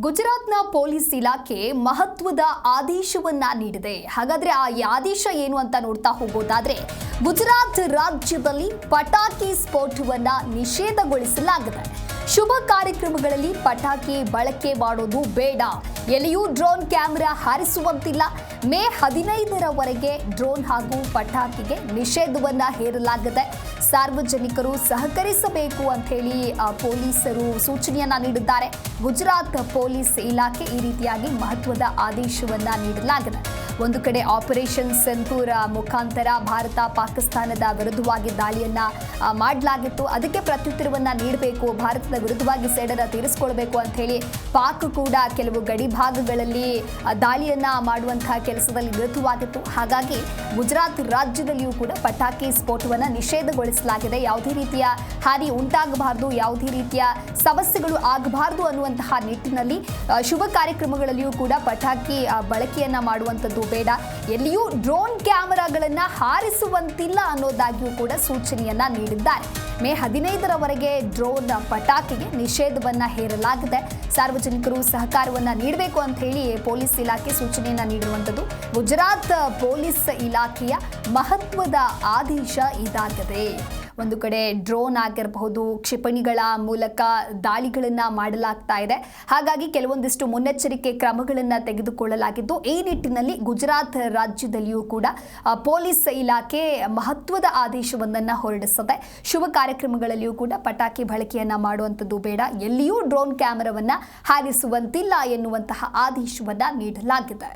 ಗುಜರಾತ್ನ ಪೊಲೀಸ್ ಇಲಾಖೆ ಮಹತ್ವದ ಆದೇಶವನ್ನ ನೀಡಿದೆ. ಹಾಗಾದ್ರೆ ಆ ಆದೇಶ ಏನು ಅಂತ ನೋಡ್ತಾ ಹೋಗೋದಾದ್ರೆ ಗುಜರಾತ್ ರಾಜ್ಯದಲ್ಲಿ ಪಟಾಕಿ ಸ್ಫೋಟವನ್ನ ನಿಷೇಧಗೊಳಿಸಲಾಗಿದೆ. ಶುಭ ಕಾರ್ಯಕ್ರಮಗಳಲ್ಲಿ ಪಟಾಕಿ ಬಳಕೆ ಮಾಡೋದು ಬೇಡ. ಎಲ್ಲಿಯೂ ಡ್ರೋನ್ ಕ್ಯಾಮೆರಾ ಹಾರಿಸುವಂತಿಲ್ಲ. ಮೇ ಹದಿನೈದರವರೆಗೆ ಡ್ರೋನ್ ಹಾಗೂ ಪಟಾಕಿಗೆ ನಿಷೇಧವನ್ನ ಹೇರಲಾಗಿದೆ ಸಾರ್ವಜನಿಕರು ಸಹಕರಿಸಬೇಕು ಅಂತ ಹೇಳಿ ಪೊಲೀಸರು ಸೂಚನೆಯನ್ನ ನೀಡಿದ್ದಾರೆ. ಗುಜರಾತ್ ಪೊಲೀಸ್ ಇಲಾಖೆ ಈ ರೀತಿಯಾಗಿ ಮಹತ್ವದ ಆದೇಶವನ್ನ ನೀಡಲಾಗಿದೆ. ಒಂದು ಕಡೆ ಆಪರೇಷನ್ ಸೆಂತೂರ್ ಮುಖಾಂತರ ಭಾರತ ಪಾಕಿಸ್ತಾನದ ವಿರುದ್ಧವಾಗಿ ದಾಳಿಯನ್ನ ಮಾಡಲಾಗಿತ್ತು. ಅದಕ್ಕೆ ಪ್ರತ್ಯುತ್ತರವನ್ನ ನೀಡಬೇಕು, ಭಾರತದ ವಿರುದ್ಧವಾಗಿ ಸೇಡರ ತೀರಿಸಿಕೊಳ್ಬೇಕು ಅಂತ ಹೇಳಿ ಪಾಕ್ ಕೂಡ ಕೆಲವು ಗಡಿ ಭಾಗಗಳಲ್ಲಿ ದಾಳಿಯನ್ನ ಮಾಡುವಂತಹ ಕೆಲಸದಲ್ಲಿ ವಿರುದ್ಧವಾಗಿತ್ತು ಹಾಗಾಗಿ ಗುಜರಾತ್ ರಾಜ್ಯದಲ್ಲಿಯೂ ಕೂಡ ಪಟಾಕಿ ಸ್ಫೋಟವನ್ನು ನಿಷೇಧಗೊಳಿಸಲಾಗಿದೆ. ಯಾವುದೇ ರೀತಿಯ ಹಾನಿ ಉಂಟಾಗಬಾರದು, ಯಾವುದೇ ರೀತಿಯ ಸಮಸ್ಯೆಗಳು ಆಗಬಾರದು ಅನ್ನುವಂತಹ ನಿಟ್ಟಿನಲ್ಲಿ ಶುಭ ಕಾರ್ಯಕ್ರಮಗಳಲ್ಲಿಯೂ ಕೂಡ ಪಟಾಕಿ ಬಳಕೆಯನ್ನ ಮಾಡುವಂಥದ್ದು ಬೇಡ. ಎಲ್ಲಿಯೂ ಡ್ರೋನ್ ಕ್ಯಾಮೆರಾಗಳನ್ನ ಹಾರಿಸುವಂತಿಲ್ಲ ಅನ್ನೋದಾಗಿಯೂ ಕೂಡ ಸೂಚನೆಯನ್ನ ನೀಡಿದ್ದಾರೆ. ಮೇ ಹದಿನೈದರವರೆಗೆ ಡ್ರೋನ್ ಪಟಾಕಿಗೆ ನಿಷೇಧವನ್ನ ಹೇರಲಾಗಿದೆ. ಸಾರ್ವಜನಿಕರು ಸಹಕಾರವನ್ನ ನೀಡಬೇಕು ಅಂತ ಹೇಳಿ ಪೊಲೀಸ್ ಇಲಾಖೆ ಸೂಚನೆಯನ್ನ ನೀಡಿರುವಂಥದ್ದು. ಗುಜರಾತ್ ಪೊಲೀಸ್ ಇಲಾಖೆಯ ಮಹತ್ವದ ಆದೇಶ ಇದಾಗಿದೆ. ಒಂದು ಕಡೆ ಡ್ರೋನ್ ಆಗಿರಬಹುದು, ಕ್ಷಿಪಣಿಗಳ ಮೂಲಕ ದಾಳಿಗಳನ್ನು ಮಾಡಲಾಗ್ತಾ ಇದೆ. ಹಾಗಾಗಿ ಕೆಲವೊಂದಿಷ್ಟು ಮುನ್ನೆಚ್ಚರಿಕೆ ಕ್ರಮಗಳನ್ನು ತೆಗೆದುಕೊಳ್ಳಲಾಗಿದ್ದು, ಈ ನಿಟ್ಟಿನಲ್ಲಿ ಗುಜರಾತ್ ರಾಜ್ಯದಲ್ಲಿಯೂ ಕೂಡ ಪೊಲೀಸ್ ಇಲಾಖೆ ಮಹತ್ವದ ಆದೇಶವೊಂದನ್ನು ಹೊರಡಿಸಿದೆ ಶುಭ ಕಾರ್ಯಕ್ರಮಗಳಲ್ಲಿಯೂ ಕೂಡ ಪಟಾಕಿ ಬಳಕೆಯನ್ನ ಮಾಡುವಂಥದ್ದು ಬೇಡ. ಎಲ್ಲಿಯೂ ಡ್ರೋನ್ ಕ್ಯಾಮರಾವನ್ನು ಹಾರಿಸುವಂತಿಲ್ಲ ಎನ್ನುವಂತಹ ಆದೇಶವನ್ನು ನೀಡಲಾಗಿದೆ.